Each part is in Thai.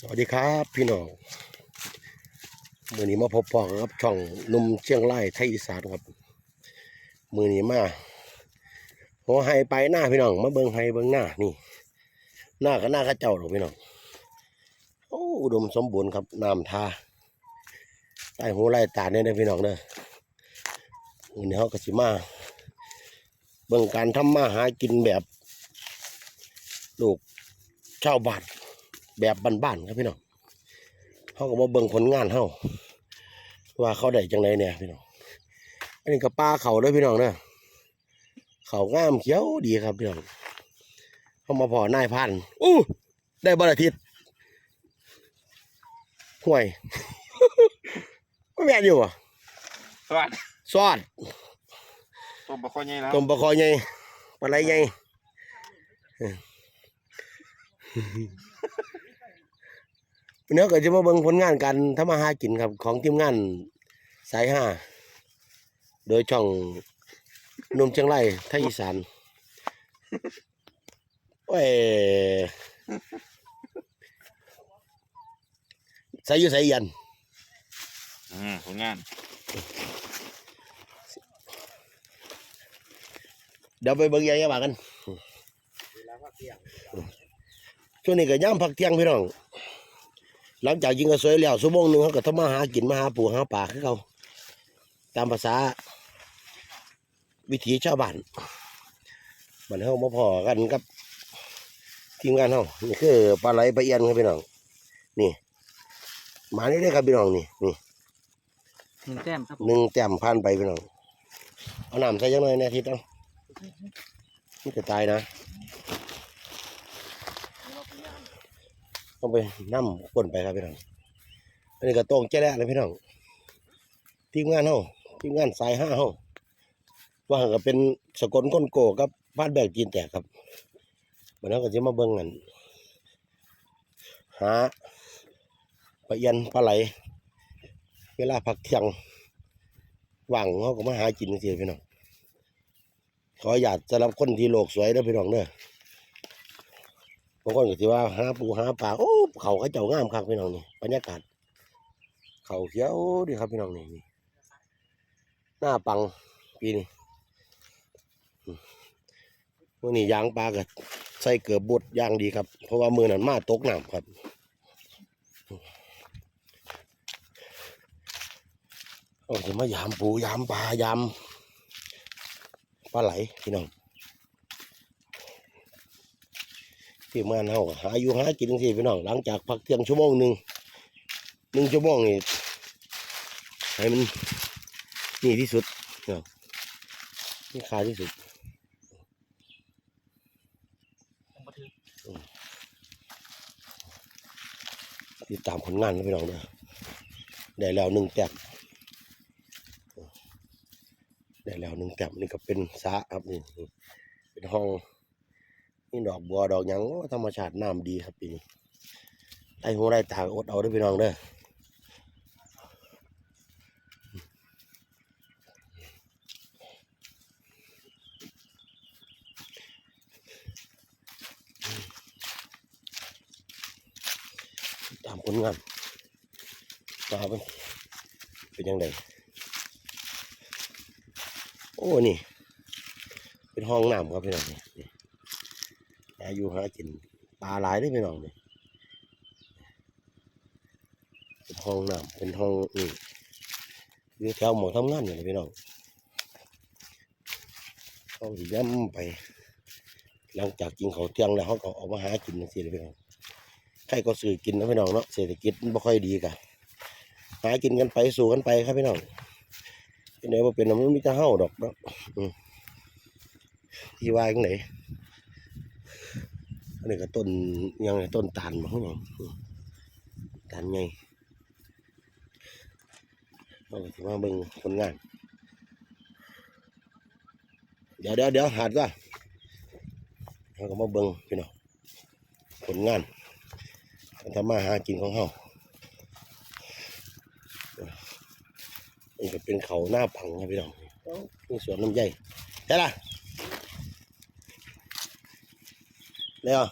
สวัสดีครับพี่น้องมือนี้มาพบปองครับช่องนุ่มเชียงรายไทยอีสานครับ มือนี้มาหัวไฮไปหน้าพี่น้องมาเบิ้งไฮเบิ้งหน้านี่ หน้าก็หน้าข้าเจ้าหรอกพี่น้องโอ้อุดมสมบูรณ์ครับน้ำทาใต้หูไล่ตาเนี่ยนะพี่น้องเด้อมือนี้เขาก็สิมาเบิ่งการทำมาหากินแบบลูกชาวบ้าน แบบบ้านๆครับพี่น้องเขาก็มาเบิ่งผลงานเขาว่าเขาได้จังไดเนี่ยพี่น้องอันนี้ก็ปลาเขาเด้วยพี่น้องเนอะเขางามเขียวดีครับพี่น้องเขามาพอนายพันธุ์อู้ได้บรอาทิตย์ห่วยไม่แม่นอยู่อะสวัสดีซอดต้มปลาข้อใหญ่แล้วต้มปลาคอใหญ่ปลาไหลใหญ่ เออวันนี้ก็จะมาเบิ่งผลงานการทำมาหากินครับ ของทีมงานสายห้าโดยช่องหนุ่มเชียงรายไทยอีสานโอ้ยใส่อยู่ใส่ยันอืมผลงาน เดี๋ยวไปเบิ่งยายกันกันช่วงนี้ก็ย่ำพักเที่ยงพี่น้อง หลังจากยิงกระสวยแล้วชั่วโมงหนึงเขาก็ทำมาหากินมาหาปูหาปลาคือเขาตามภาษา วิถีชาวบ้านมันเขามาพอกันกับทีมงานเขานี่คือปลาไหลปลาเอียนครับพี่น้องนี่หมานี่ได้อครับพี่น้องนี่นี่หนึ่งแต้มครับผมหนึ่งแต้มผ่านไปพี่น้องเอาน้ำใส่ยังไงเนี่ยทิศเอามันจะตายนะ ต้องไปน้ำก้นไปครับพี่น้องอันนี้ก็ตรงแจ้แล้วเลยพี่น้องทีมงานเฮาทีมงานสายห้าเฮาว่าก็เป็นสกลก้นโกกับบ้านแบกจีนแตกครับวันนั้นก็จะมาเบิ่งกันหาปลาเอียนปลาไหล เวลาพักเที่ยงว่างเขาก็มาหากินเสิพี่น้องขออยากสำหรับคนที่โลกสวยเด้อพี่น้องเด้อ บางคนก็สิว่าหาปูหาปลาโอ้เขาเขาเจ้างามครับพี่น้องนี่บรรยากาศเขาเขียวดีครับพี่น้องนี่นี่หน้าปังปีนี้อืมมื่อนี้ยางปลาก็ใส่เกือบบดยางดีครับ เพราะว่ามือนั้นมาตกน้ำครับโอ้จะมายามปูยามปลายามปลาไหลพี่น้อง ที่มาเฮาก็หาอยู่หากินสิพี่น้องหลังจากพักเที่ยงชั่วโมงหนึ่งหนึ่งชั่วโมงนี่ให้มันนี่ที่สุดเนาะนี่คาที่สุดติดตามผลงานนะพี่น้องเด้อได้แล้วหนึ่งแต้มได้แล้วหนึ่งแต้มนี่ก็เป็นสะครับนี่เป็นห้องีดอกบัวดอกหยังโอ้ธรรมชาติน้ำดีครับปีนี้ไอ้หัวไร่ตากอดเอาเด้พี่น้องเด้อตามผลงานตาเป็นเป็นยังไงโอ้นี่ เป็นห้องน้ำครับพี่น้องนี่นี่ อายุหากินปลาหลายได้อพี่น้องเนี่เป็นห้องน้ำเป็นห้องอืมอยู่แถวหมอทำงานอย่างไรพี่น้องเขาย้ำไป หลังจากกินเขาเที่ยงแล้วเขาก็ออกมาหากินจังซี่เลยพี่น้องใครก็ซื้อกินนะพี่น้องเนาะเศรษฐกิจมันบ่ค่อยดีกันหากินกันไปสู่กันไปครับพี่น้องเป็นไหนว่าเป็นน้ำมันมีต่เห่าดอกเนาะที่ว่าจังไหน นนี้ก็ต้นยังไงต้นตาลมาข้างหลังตาลไงเราก็สิมาเบิ่งผลงาน เดี๋ยวเดี๋ยวเดี๋ยวหาดว่าเราก็มาเบิ่งพี่น้องผลงานการทำมาหากินของเฮานี่ก็เป็นเขาหน้าพังครับพี่น้องนี่สวนน้ำใหญ่ได้ละได้ เหรอ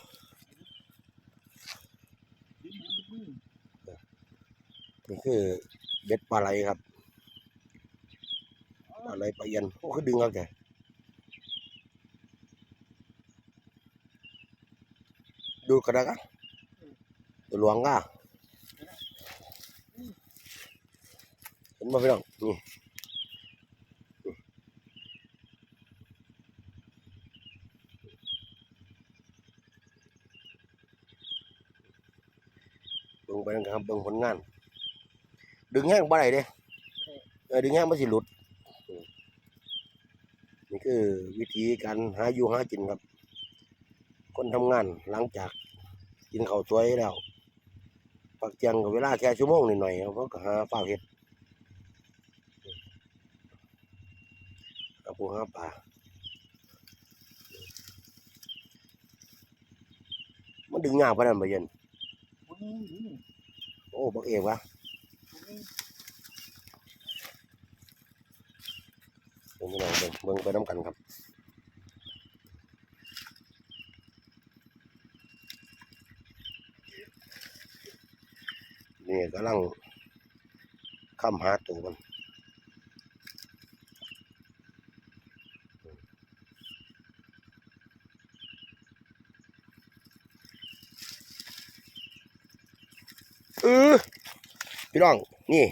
นี่คือเบ็ดปลาไหลครับปลาไหลปลาเย็นโอ้คือดึงเอาแกดูกระดักอะตัวหลวงอะเห็นไหมพี่น้องนี่เบิ่งไป นะครับเบิ่งผลงาน ดึงแห้งบ่ได้เด้เออดึงแห้งมันสิหลุดอืมนี่คือวิธีการหาอยู่หากินครับ คนทำงานหลังจากกินข้าวสวยแล้วปักเจียงกับเวลาแค่ชั่วโมงหน่อยๆครับเพราะก็หาฝ้าวเห็ดกับปูหาปลามันดึงยากปานนั้นบ่เย็นโอ้บักเอววะเบิ่งพี่น้องเบิ่งเบิ่งไปน้ำกันครับนี่กำลังค้ำหาตัวมัน เออพี่น้อง นี่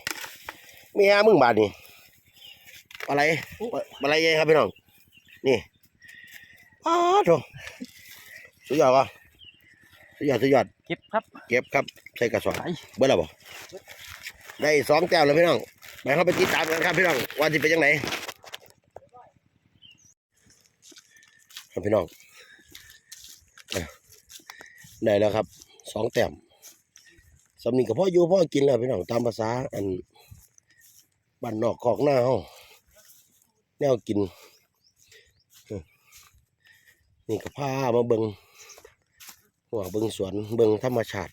เมียมึงบาดนี่อะไรอะไรยัยครับพี่น้อง นี่อ้าวโถสุดยอดวะสุดยอดสุดยอดเก็บครับ เก็บครับ ใส่กระสอบไปเบิ่แล้วบ่ได้สองแต้มแล้วพี่น้องไปเข้าไปติดตามกันครับพี่น้องว่าสิเป็นยังไงครับพี่น้องอะได้แล้วครับสองแต้ม สำนีกับพ่ออยู่พ่อกินแล้วพี่น้องตามภาษาอันบ้านนอกขอกหน้าเฮาแนวกิน นี่ก็พามาเบิงหัวเบิงสวนเบิงธรรมชาติ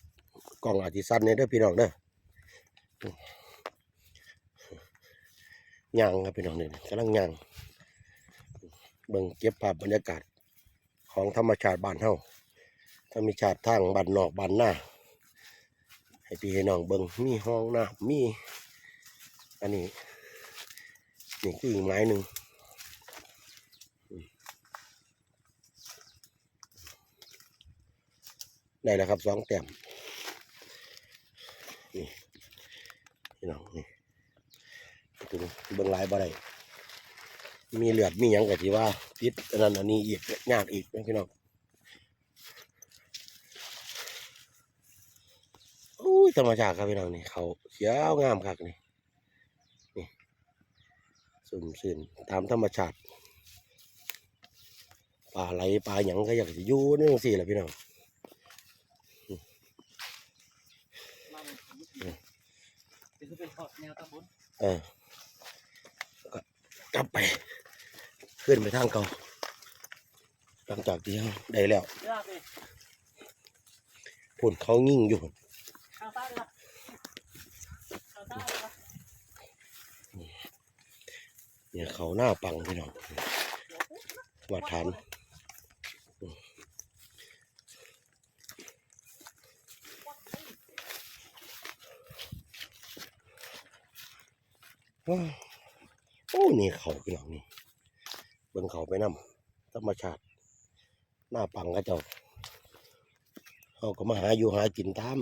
กล่องอาทิสันเนี่ยเด้อพี่น้องเด้อย่างครับพี่น้องเนี่ยกำลังย่าง เบิ่งเก็บภาพบรรยากาศของธรรมชาติบ้านเฮาธรรมชาติทางบ้านนอกบ้านหน้า ให้พี่ให้น้องเบิ่งมีห้องน้ำมี อันนี้นี่คืออีกไม้หนึ่งได้แล้วครับสองแต้มนี่พี่น้องนี่ถึงเบิ่งลายบ่ได้มีเหลือดมีหยังก็ที่ว่าติดอันนั้นอันนี้อีกยากอีกพี่น้องโอ้ย ธรรมชาติครับพี่น้องนี่เขาเขียวงามคักนี่นี่สุ่มสื่นตามธรรมชาติปลาไหลปลาหยังก็อยากจะอยู่นี่สิแหละพี่น้องเป็นคือเป็นขอดแนวตะบุนเออแล้วก็กลับไป ขึ้นไปทางเก่าหลังจากที่เราได้แล้วยากเลยผลเขายิ่งอยู่พุ่นข้างใต้เลยครับข้างใต้เลยครับ เนี่ยเขาหน้าปังพี่น้องมาทานโอ้นี่เขาพี่น้องนี่เบิ่งเขาไปนำธรรมชาติหน้าปังก็เจ้าเขาก็มาหาอยู่หากินตาม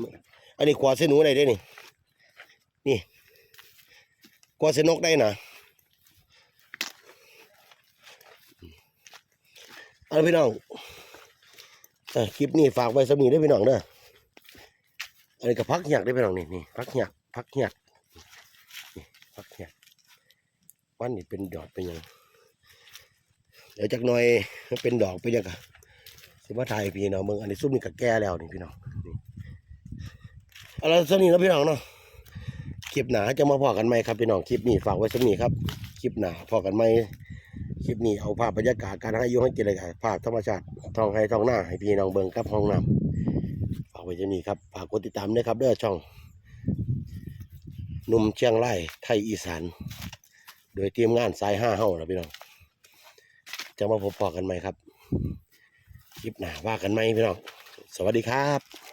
อันนี้ขวาเส้นหนูได้ด้วยนี่ นี่ขวาเส้นนกได้นะเอาละพี่น้องอคลิปนี้ฝากไว้สมีได้พี่น้องเด้ออันนี้ก็พักหยักได้พี่น้องนี่นี่พักหยักพักหยักนี่พักหยักวันนี้เป็นดอกเป็นยังเดี๋ยวจากหน่อยเป็นดอกเป็นยังกะสิมาถ่ายให้พี่น้องเมืองอันนี้ซุ่มนี่ก็แก่แล้วนี่พี่น้องนี่ อาละสนี้แล้วพี่น้องเนาะคลิปหนาจะมาพอกันไหมครับพี่น้องคลิปนี้ฝากไว้สมีครับคลิปหนาพอกันไหมคลิปนี้เอาภาพบรรยากาศการให้ยุ่งให้กินเลยครับภาพธรรมชาติท้องให้ท้องหน้าให้พี่น้องเบิ่งกับห้องน้ำฝากไว้ที่นี่ครับฝากกดติดตามด้วยครับเด้อช่องหนุ่มเชียงรายไทยอีสาน โดยทีมงานสายห้าเฮ้านะพี่น้องจะมาพบปอกันไหมครับคลิปหนาว่ากันไหมพี่น้อง สวัสดีครับ